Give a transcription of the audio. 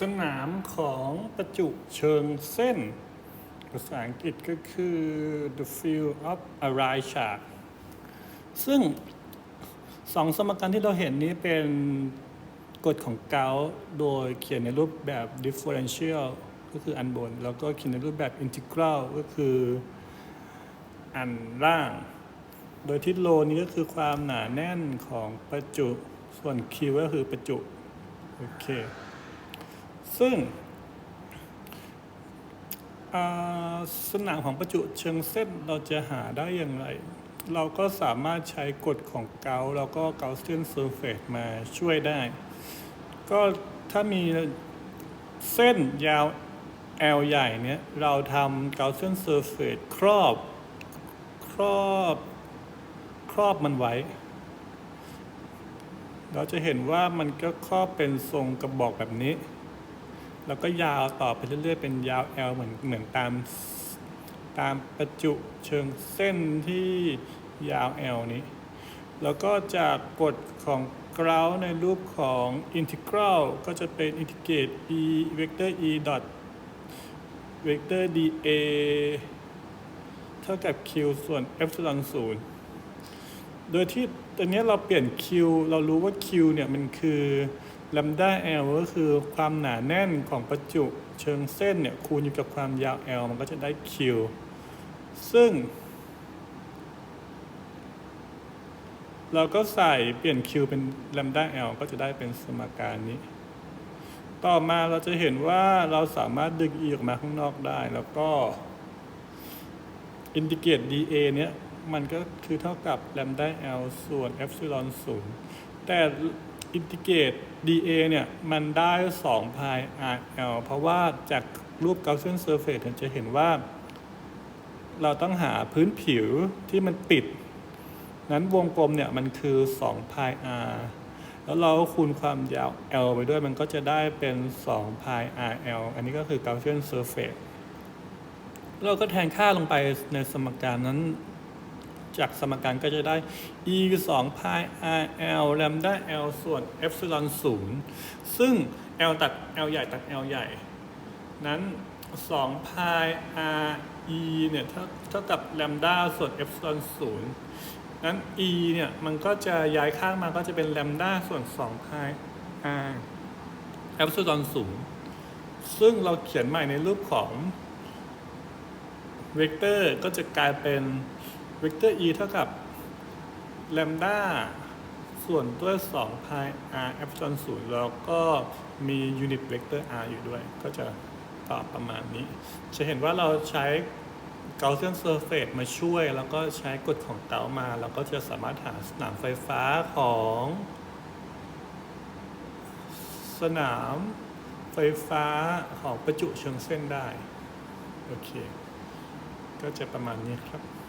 สนามของประจุเชิงเส้น ภาษาอังกฤษก็คือ the field of a r i chart ซึ่งสองสมการที่เราเห็นนี้เป็นกฎของเกาโดยเขียนในรูปแบบ differential ก็คืออันบน แล้วก็เขียนในรูปแบบ integral ก็คืออันล่าง โดยที่โลนี้ก็คือความหนาแน่นของประจุ ส่วน Q ก็คือประจุ โอเค ซึ่งสนามของประจุเชิงเส้นเราจะหาได้อย่างไร เราก็สามารถใช้กฎของเกาแล้วก็เกาเซียนเซอร์เฟสมาช่วยได้ ก็ถ้ามีเส้นยาว L ใหญ่เนี้ยเราทำเกาเซียนเซอร์เฟสครอบครอบครอบมันไว้ เราจะเห็นว่ามันก็ครอบเป็นทรงกระบอกแบบนี้ แล้วก็ยาวต่อไปเรื่อย ๆ เป็นยาว L เหมือนเหมือนตามตามประจุเชิงเส้นที่ยาว L นี้ แล้วก็จากกฎของกราวในรูปของ integral ก็จะเป็น integrate e vector e dot vector dA เท่ากับ q ส่วน epsilon 0โดยที่ตอนนี้เราเปลี่ยน q เรารู้ว่า q เนี่ยมันคือ lambda l ก็คือความหนาแน่นของประจุเชิงเส้นเนี่ยคูณอยู่กับความยาว l มันก็จะได้ q ซึ่ง เราก็ใส่เปลี่ยน q เป็น lambda l ก็จะได้เป็นสมการนี้ ต่อมาเราจะเห็นว่าเราสามารถดึง e ออกมาข้างนอกได้ แล้วก็อินทิเกรต dA เนี้ยมันก็คือเท่ากับ lambda l ส่วน epsilon 0แต่ อินทิเกรต dA เนี่ยมันได้2 pi rl เพราะว่าจากรูป Gaussian surface เราจะเห็นว่า เราต้องหาพื้นผิวที่มันปิด นั้นวงกลมเนี่ยมันคือ2 pi r แล้วเราคูณความยาว l ไปด้วยมันก็จะได้เป็น2 pi rl อันนี้ก็คือ Gaussian surface เราก็แทนค่าลงไปในสมการนั้น จากสมการก็จะได้ e 2 pi r l lambda l ส่วน epsilon 0ซึ่ง l ตัด l ใหญ่ตัด l ใหญ่ นั้น2 pi r e เนี่ยเท่าเท่ากับ lambda ส่วน epsilon 0นั้น e เนี่ย มันก็จะย้ายข้างมาก็จะเป็น lambda ส่วน2 pi r epsilon 0ซึ่งเราเขียนใหม่ในรูปของเวกเตอร์ก็จะกลายเป็น เวกเตอร์ e เท่ากับ lambda ส่วนด้วย2 pi r epsilon 0แล้วก็มียูนิตเวกเตอร์ r อยู่ด้วย ก็จะตอบประมาณนี้ จะเห็นว่าเราใช้ Gaussian surface มาช่วย แล้วก็ใช้กฎของเกามาเราก็จะสามารถหาสนามไฟฟ้าของ สนามไฟฟ้าของประจุเชิงเส้นได้ โอเค ก็จะประมาณนี้ครับ